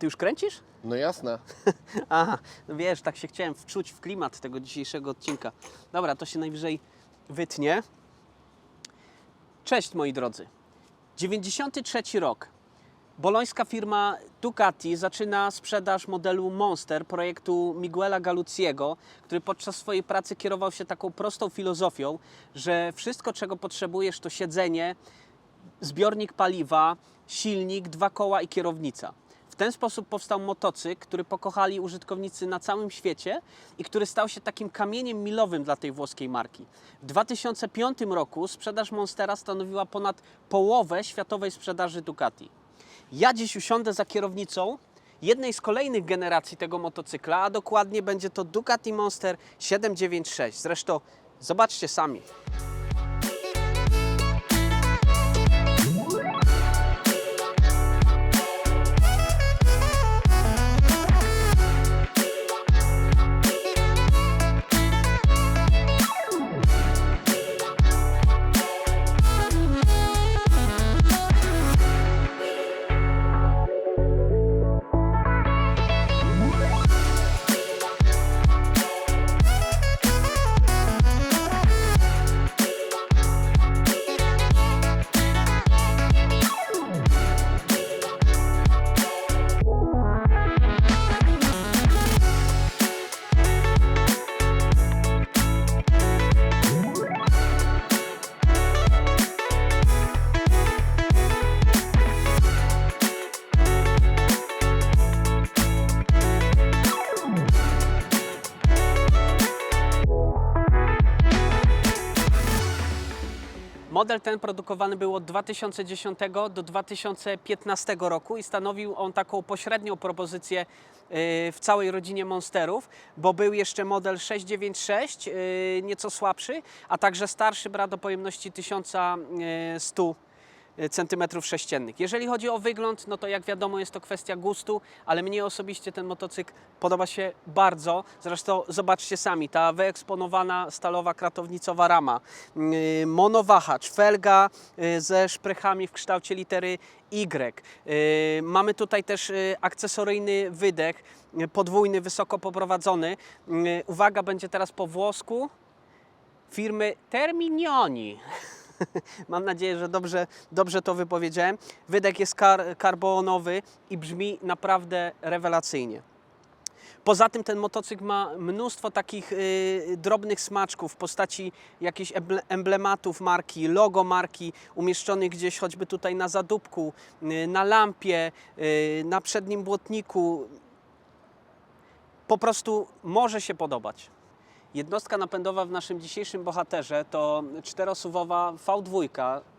ty już kręcisz? No jasne. Aha, no wiesz, tak się chciałem wczuć w klimat tego dzisiejszego odcinka. Dobra, to się najwyżej wytnie. Cześć moi drodzy. 93 rok. Bolońska firma Ducati zaczyna sprzedaż modelu Monster projektu Miguela Galucciego, który podczas swojej pracy kierował się taką prostą filozofią, że wszystko czego potrzebujesz to siedzenie, zbiornik paliwa, silnik, dwa koła i kierownica. Ten sposób powstał motocykl, który pokochali użytkownicy na całym świecie i który stał się takim kamieniem milowym dla tej włoskiej marki. W 2005 roku sprzedaż Monstera stanowiła ponad połowę światowej sprzedaży Ducati. Ja dziś usiądę za kierownicą jednej z kolejnych generacji tego motocykla, a dokładnie będzie to Ducati Monster 796. Zresztą zobaczcie sami. Model ten produkowany był od 2010 do 2015 roku i stanowił on taką pośrednią propozycję y, w całej rodzinie Monsterów, bo był jeszcze model 696, y, nieco słabszy, a także starszy brat o pojemności 1100 centymetrów sześciennych. Jeżeli chodzi o wygląd, no to jak wiadomo jest to kwestia gustu, ale mnie osobiście ten motocykl podoba się bardzo. Zresztą zobaczcie sami, ta wyeksponowana stalowa kratownicowa rama, yy, monowahacz, felga yy, ze szprychami w kształcie litery Y. Mamy tutaj też akcesoryjny wydech, podwójny, wysoko poprowadzony. Uwaga, będzie teraz po włosku firmy Terminioni. Mam nadzieję, że dobrze, dobrze to wypowiedziałem. Wydech jest kar, karbonowy i brzmi naprawdę rewelacyjnie. Poza tym ten motocykl ma mnóstwo takich y, drobnych smaczków w postaci jakichś emble- emblematów marki, logo marki umieszczonych gdzieś choćby tutaj na zadupku, y, na lampie, y, na przednim błotniku. Po prostu może się podobać. Jednostka napędowa w naszym dzisiejszym bohaterze to czterosuwowa V2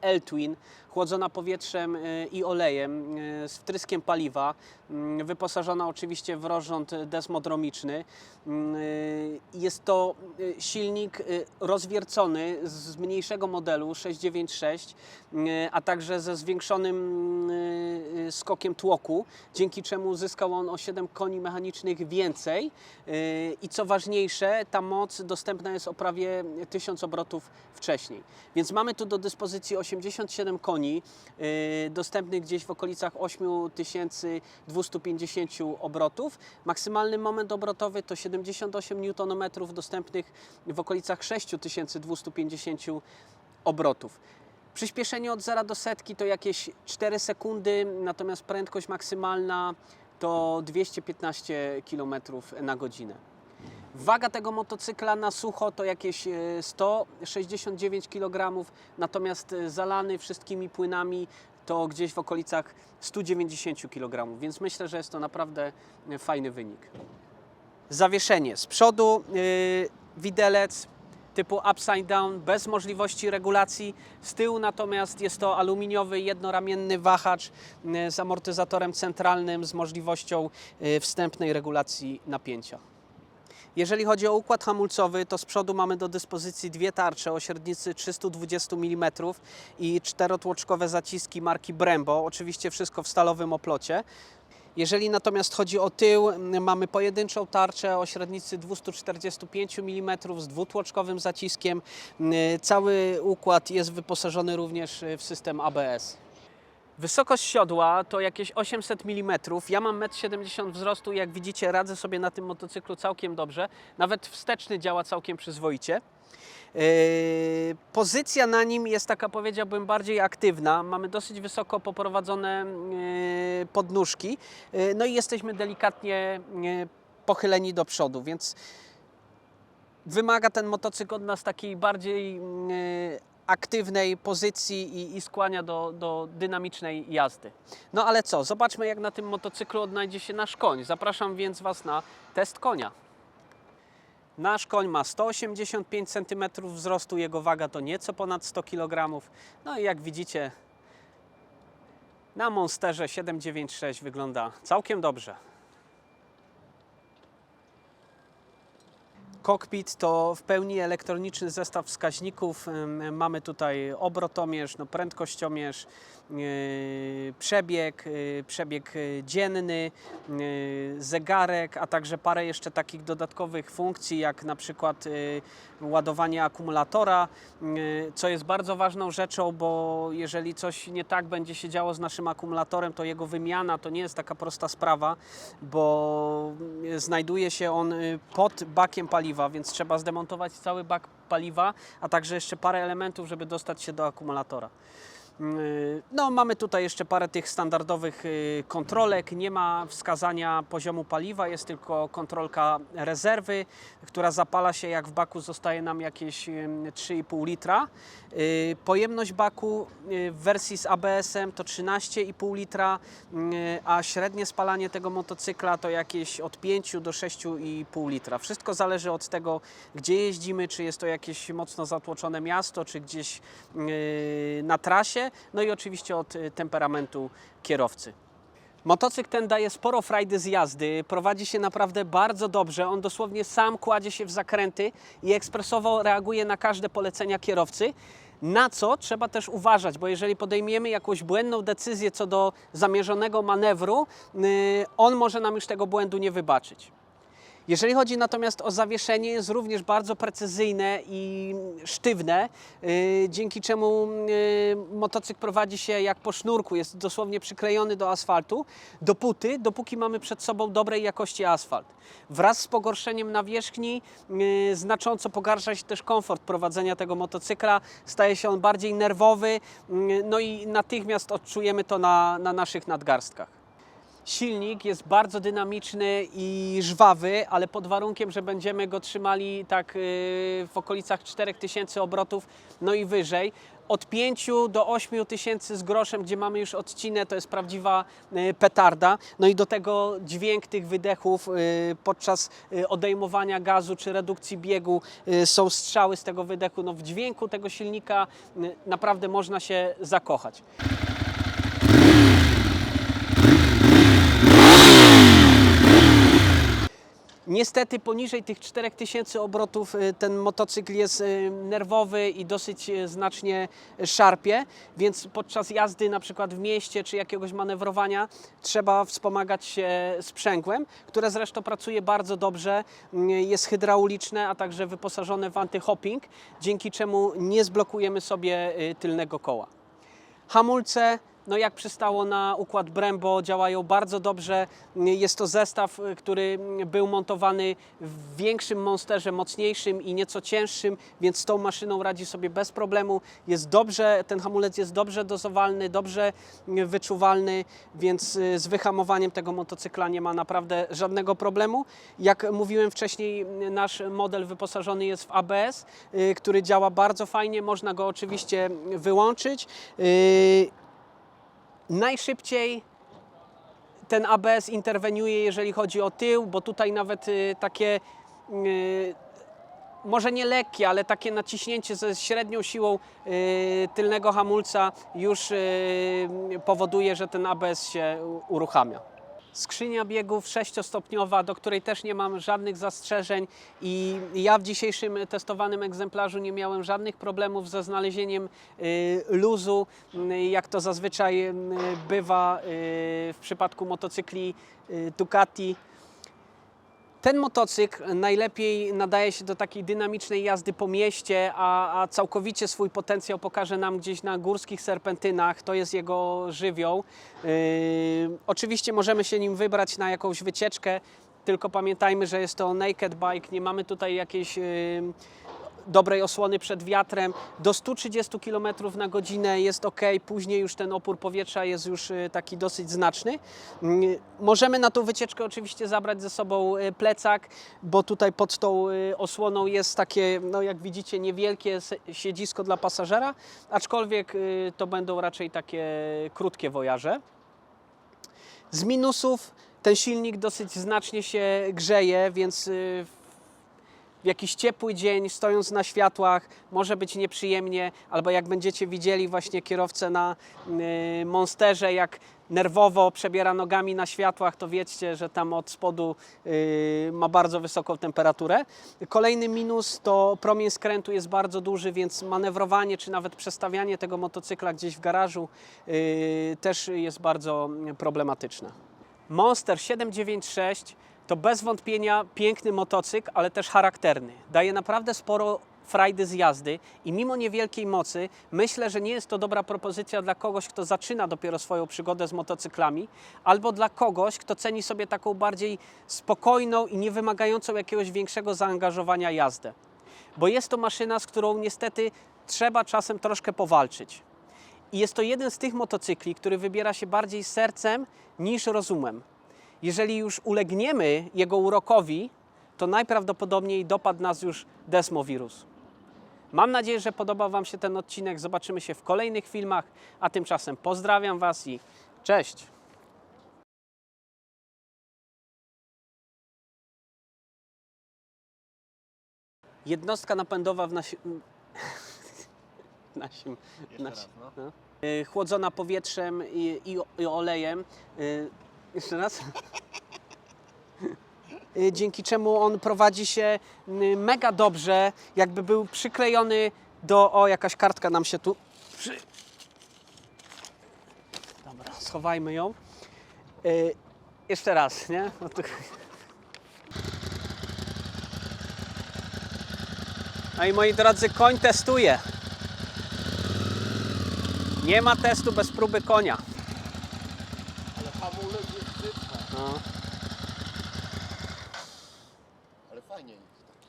L-Twin, chłodzona powietrzem y, i olejem y, z wtryskiem paliwa, y, wyposażona oczywiście w rozrząd desmodromiczny. Y, Jest to silnik rozwiercony z mniejszego modelu 696, y, a także ze zwiększonym skokiem tłoku, dzięki czemu zyskał on o 7 koni mechanicznych więcej. I co ważniejsze, ta moc dostępna jest o prawie 1000 obrotów wcześniej. Więc mamy tu do dyspozycji 87 koni, y, dostępnych gdzieś w okolicach 8250 obrotów. Maksymalny moment obrotowy to 78 Nm, dostępnych w okolicach 6250 obrotów. Przyspieszenie od 0 do setki to jakieś 4 sekundy, natomiast prędkość maksymalna to 215 km na godzinę. Waga tego motocykla na sucho to jakieś e, 169 kg, natomiast e, zalany wszystkimi płynami to gdzieś w okolicach 190 kg, więc myślę, że jest to naprawdę e, fajny wynik. Zawieszenie. Z przodu yy, widelec typu upside down, bez możliwości regulacji. Z tyłu natomiast jest to aluminiowy jednoramienny wahacz z amortyzatorem centralnym z możliwością wstępnej regulacji napięcia. Jeżeli chodzi o układ hamulcowy, to z przodu mamy do dyspozycji dwie tarcze o średnicy 320 mm i czterotłoczkowe zaciski marki Brembo. Oczywiście wszystko w stalowym oplocie. Jeżeli natomiast chodzi o tył, m, mamy pojedynczą tarczę o średnicy 245 mm z dwutłoczkowym zaciskiem. M, Cały układ jest wyposażony również y, w system ABS. Wysokość siodła to jakieś 800 mm. Ja mam 1,70 m wzrostu. Jak widzicie, radzę sobie na tym motocyklu całkiem dobrze. Nawet wsteczny działa całkiem przyzwoicie. Yy, Pozycja na nim jest taka, powiedziałbym, bardziej aktywna. Mamy dosyć wysoko poprowadzone yy, podnóżki. Yy, No i jesteśmy delikatnie pochyleni do przodu, więc wymaga ten motocykl od nas takiej bardziej aktywnej pozycji i, i skłania do, do dynamicznej jazdy. No ale co, zobaczmy jak na tym motocyklu odnajdzie się nasz koń. Zapraszam więc Was na test konia. Nasz koń ma 185 cm wzrostu, jego waga to nieco ponad 100 kg. No i jak widzicie, na Monsterze 796 wygląda całkiem dobrze. Cockpit to w pełni elektroniczny zestaw wskaźników. Mamy tutaj obrotomierz, no prędkościomierz, przebieg, yy, przebieg yy, dzienny, zegarek, a także parę jeszcze takich dodatkowych funkcji, jak na przykład ładowanie akumulatora, co jest bardzo ważną rzeczą, bo jeżeli coś nie tak będzie się działo z naszym akumulatorem, to jego wymiana to nie jest taka prosta sprawa, bo znajduje się on pod bakiem paliwa, więc trzeba zdemontować cały bak paliwa, a także jeszcze parę elementów, żeby dostać się do akumulatora. Yy, No, mamy tutaj jeszcze parę tych standardowych yy, kontrolek. Nie ma wskazania poziomu paliwa, jest tylko kontrolka rezerwy, która zapala się jak w baku zostaje nam jakieś yy, 3,5 litra. Yy, Pojemność baku w wersji z ABS-em to 13,5 litra, a średnie spalanie tego motocykla to jakieś od 5 do 6,5 litra. Wszystko zależy od tego, gdzie jeździmy, czy jest to jakieś mocno zatłoczone miasto, czy gdzieś na trasie, no i oczywiście od y, temperamentu kierowcy. Motocykl ten daje sporo frajdy z jazdy, prowadzi się naprawdę bardzo dobrze. On dosłownie sam kładzie się w zakręty i ekspresowo reaguje na każde polecenia kierowcy. Na co trzeba też uważać, bo jeżeli podejmiemy jakąś błędną decyzję co do zamierzonego manewru, yy, on może nam już tego błędu nie wybaczyć. Jeżeli chodzi natomiast o zawieszenie, jest również bardzo precyzyjne i sztywne, yy, dzięki czemu yy, motocykl prowadzi się jak po sznurku, jest dosłownie przyklejony do asfaltu, dopóty, dopóki mamy przed sobą dobrej jakości asfalt. Wraz z pogorszeniem nawierzchni yy, znacząco pogarsza się też komfort prowadzenia tego motocykla, staje się on bardziej nerwowy, no i natychmiast odczujemy to na, na naszych nadgarstkach. Silnik jest bardzo dynamiczny i żwawy, ale pod warunkiem, że będziemy go trzymali tak yy, w okolicach 4000 obrotów, no i wyżej. Od 5 do 8 tysięcy z groszem, gdzie mamy już odcinę, to jest prawdziwa yy, petarda. No i do tego dźwięk tych wydechów yy, podczas odejmowania gazu czy redukcji biegu są strzały z tego wydechu. No w dźwięku tego silnika naprawdę można się zakochać. Niestety poniżej tych 4000 obrotów y, ten motocykl jest y, nerwowy i dosyć y, znacznie szarpie, więc podczas jazdy na przykład w mieście czy jakiegoś manewrowania trzeba wspomagać się sprzęgłem, które zresztą pracuje bardzo dobrze, mm, jest hydrauliczne, a także wyposażone w antyhopping, dzięki czemu nie zblokujemy sobie tylnego koła. Hamulce, no jak przystało na układ Brembo, działają bardzo dobrze. Jest to zestaw, y, który był montowany w większym monsterze, mocniejszym i nieco cięższym, więc z tą maszyną radzi sobie bez problemu. Jest dobrze, ten hamulec jest dobrze dozowalny, dobrze y, wyczuwalny, więc y, z wyhamowaniem tego motocykla nie ma naprawdę żadnego problemu. Jak mówiłem wcześniej, nasz model wyposażony jest w ABS, który działa bardzo fajnie. Można go oczywiście wyłączyć. Najszybciej ten ABS interweniuje, jeżeli chodzi o tył, bo tutaj nawet y, takie y, może nie lekkie, ale takie naciśnięcie ze średnią siłą y, tylnego hamulca już powoduje, że ten ABS się uruchamia. Skrzynia biegów sześciostopniowa, do której też nie mam żadnych zastrzeżeń i ja w dzisiejszym testowanym egzemplarzu nie miałem żadnych problemów ze znalezieniem y, luzu, y, jak to zazwyczaj y, bywa w przypadku motocykli Ducati. Ten motocykl najlepiej nadaje się do takiej dynamicznej jazdy po mieście, a, a całkowicie swój potencjał pokaże nam gdzieś na górskich serpentynach. To jest jego żywioł. Yy, oczywiście możemy się nim wybrać na jakąś wycieczkę, tylko pamiętajmy, że jest to naked bike. Nie mamy tutaj jakiejś yy, dobrej osłony przed wiatrem. Do 130 km na godzinę jest ok, później już ten opór powietrza jest już y, taki dosyć znaczny. Mm, Możemy na tą wycieczkę oczywiście zabrać ze sobą y, plecak, bo tutaj pod tą y, osłoną jest takie, no jak widzicie, niewielkie siedzisko dla pasażera, aczkolwiek to będą raczej takie krótkie wojaże. Z minusów ten silnik dosyć znacznie się grzeje, więc w jakiś ciepły dzień, stojąc na światłach, może być nieprzyjemnie, albo jak będziecie widzieli właśnie kierowcę na y, Monsterze, jak nerwowo przebiera nogami na światłach, to wiedzcie, że tam od spodu y, ma bardzo wysoką temperaturę. Kolejny minus to promień skrętu jest bardzo duży, więc manewrowanie czy nawet przestawianie tego motocykla gdzieś w garażu y, też jest bardzo problematyczne. Monster 796 to bez wątpienia piękny motocykl, ale też charakterny. Daje naprawdę sporo frajdy z jazdy i mimo niewielkiej mocy myślę, że nie jest to dobra propozycja dla kogoś, kto zaczyna dopiero swoją przygodę z motocyklami, albo dla kogoś, kto ceni sobie taką bardziej spokojną i nie wymagającą jakiegoś większego zaangażowania jazdę. Bo jest to maszyna, z którą niestety trzeba czasem troszkę powalczyć. I jest to jeden z tych motocykli, który wybiera się bardziej sercem niż rozumem. Jeżeli już ulegniemy jego urokowi, to najprawdopodobniej dopadł nas już desmowirus. Mam nadzieję, że podobał Wam się ten odcinek. Zobaczymy się w kolejnych filmach, a tymczasem pozdrawiam Was i cześć! Jednostka napędowa w nasi... Jeszcze nasi- raz, no. no. Y, chłodzona powietrzem i, i, i olejem. Jeszcze raz. Y, Dzięki czemu on prowadzi się y, mega dobrze, jakby był przyklejony do. O, jakaś kartka nam się tu. Przy... Dobra, schowajmy ją. Y, Jeszcze raz, nie? No to... No i moi drodzy, koń testuje. Nie ma testu bez próby konia. Ale hamulec jest brzydka. No. Ale fajnie jest taki.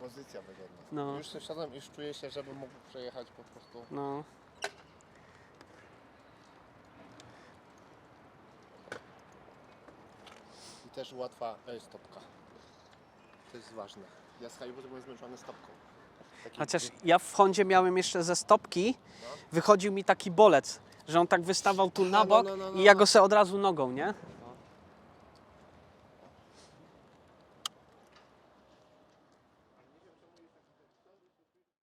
Pozycja wygodna. No. Już szedłem, już czuję się, żebym mógł przejechać po prostu. No. I też łatwa e, stopka. To jest ważne. Ja z Halibu byłem zmęczony stopką. Taki Chociaż ja w Hondzie miałem jeszcze ze stopki, wychodził mi taki bolec, że on tak wystawał tu na no, bok no, no, no, i ja no. go se od razu nogą, nie?